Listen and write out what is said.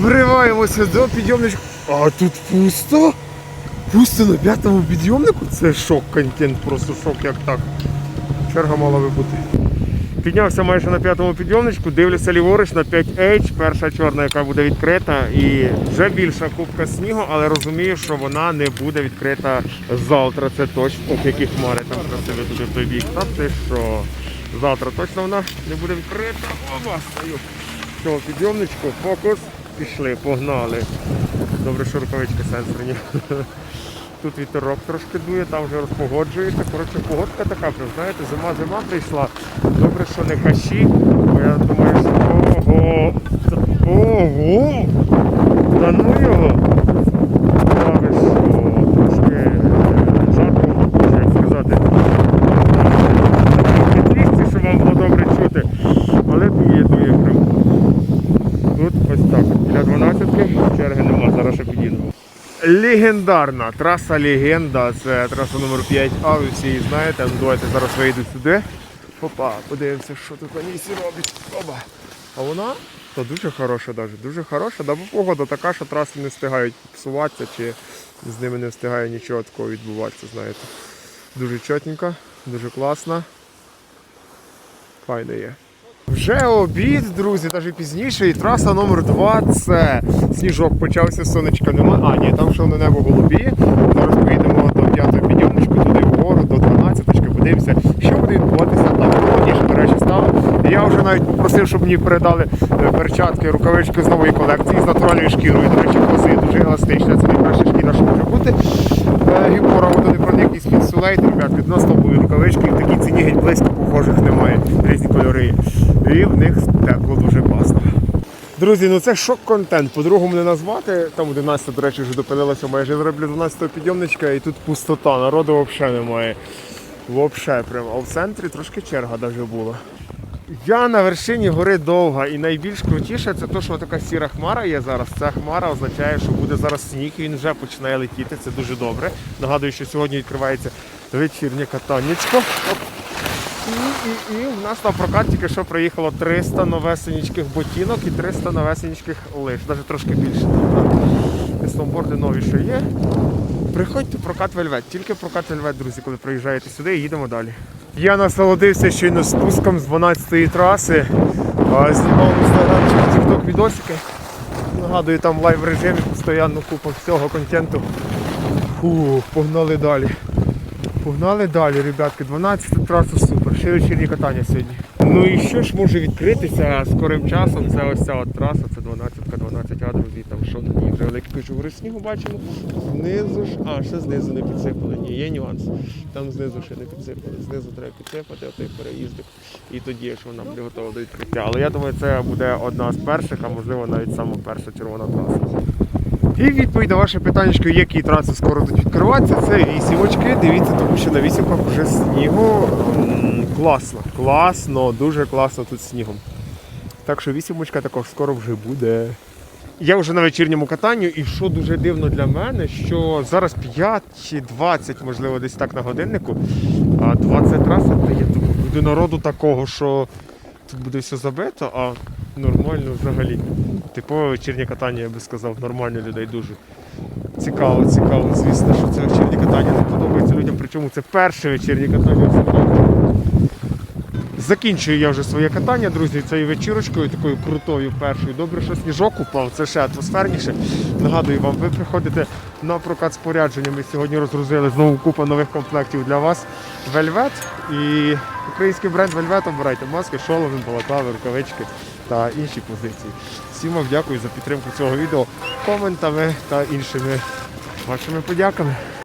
Вриваємося до підйомничку. А тут пусто? Пусто на п'ятому підйомнику? Це шок, контент, просто шок, як так. Черга мала би бути. Піднявся майже на п'ятому підйомничку, дивлюся ліворуч на 5H, перша чорна, яка буде відкрита, і вже більша кубка снігу, але розумію, що вона не буде відкрита завтра. Це точно. Ох, які хмари там красиві туди в той бік. Та ти що? Завтра точно вона не буде відкрита. Оба, стою. Цього підйомничку, фокус, пішли, погнали. Добре, що рукавички сенсорні. Тут вітерок трошки дує, там вже розпогоджується. Коротше, погодка така, знаєте, зима-зима прийшла. Добре, що не каші, бо я думаю, що ого. Ого! Та ну його! Та ви що, трошки е, жарко, як сказати. Підлізці, щоб вам було добре чути. Але дує, дує прям. Тут ось так. Біля 12 черги нема, зараз ще підійдемо. Легендарна траса Легенда, це траса номер 5А, ви всі її знаєте. Ну, давайте зараз вийду сюди. Опа, подивимося, що тут на місці робить. Оба. А вона то дуже хороша, навіть, дуже хороша, да, бо погода така, що траси не встигають псуватися, чи з ними не встигає нічого такого відбуватися, знаєте. Дуже чотенька, дуже класна. Файно є. Вже обід, друзі, навіть пізніше. І траса номер 2 це сніжок почався, сонечка нема. А, ні, там ще на небо голубі. Зараз поїдемо до п'ятого підйомничку, туди вгору, до 12 подивимося, що буде відбуватися там. Холодніше, до речі, стало. Я вже навіть попросив, щоб мені передали е, перчатки, рукавички з нової колекції з натуральною шкірою. До речі, коси дуже еластична. Це найкраща шкіра, що може бути. Е, Гіпора водонепроникність інсулейт, ребят, відносно були рукавички, і такій ціні близько похожих немає. Кольори. І в них тепло дуже класно. Друзі, ну це шок-контент. По-другому не назвати. Там 11, до речі, вже допилилося майже зроблю 12 підйомничка і тут пустота, народу взагалі немає. Взагалі прямо. А в центрі трошки черга навіть була. Я на вершині гори довга і найбільш крутіше це те, що така сіра хмара є зараз. Ця хмара означає, що буде зараз сніг, і він вже починає летіти. Це дуже добре. Нагадую, що сьогодні відкривається вечірнє катаннячко. І, і, і в нас на прокат тільки що приїхало 300 новесеньких ботинок і 300 новесеньких лиш, навіть трошки більше. Сноуборди нові що є. Приходьте прокат Вельвет, тільки прокат Вельвет, друзі, коли приїжджаєте сюди і їдемо далі. Я насолодився щойно спуском з 12-ї траси. Знімав інстаграмчик, тікток відосики. Нагадую, там лайв режимі, постійно купа всього контенту. Фу, погнали далі. Погнали далі, ребятки. 12 траса супер. Ще вечірні катання сьогодні. Ну і що ж може відкритися скорим часом? Це ось ця от траса, це 12-ка, 12 а друзі. Там що на ній вже великі кучугури снігу бачимо. Знизу ж, а ще знизу не підсипали. Ні, є нюанс. Там знизу ще не підсипали. Знизу треба підсипати отой переїздик. І тоді ж вона буде готова до відкриття. Але я думаю, це буде одна з перших, а можливо навіть сама перша червона траса. І відповідь на ваше питання, які траси скоро будуть відкриватися, це вісімочки. Дивіться, тому що на вісімках вже снігу. Класно, класно, дуже класно тут снігом. Так що вісімочка також скоро вже буде. Я вже на вечірньому катанню, і що дуже дивно для мене, що зараз 5 чи 20, можливо, десь так на годиннику, а 20 траса, та я думаю, буде народу такого, що тут буде все забито, а нормально взагалі. Типове вечірнє катання, я би сказав, нормально людей дуже. Цікаво, цікаво, звісно, що це вечірнє катання не подобається людям, причому це перше вечірнє катання. Закінчую я вже своє катання, друзі, цією вечірочкою, такою крутою першою. Добре, що сніжок упав, це ще атмосферніше. Нагадую вам, ви приходите на прокат спорядження. Ми сьогодні розгрузили знову купу нових комплектів для вас. Вельвет і український бренд Вельвет обирайте маски, шоломи, балаклави, рукавички та інші позиції. Всім вам дякую за підтримку цього відео коментами та іншими вашими подяками.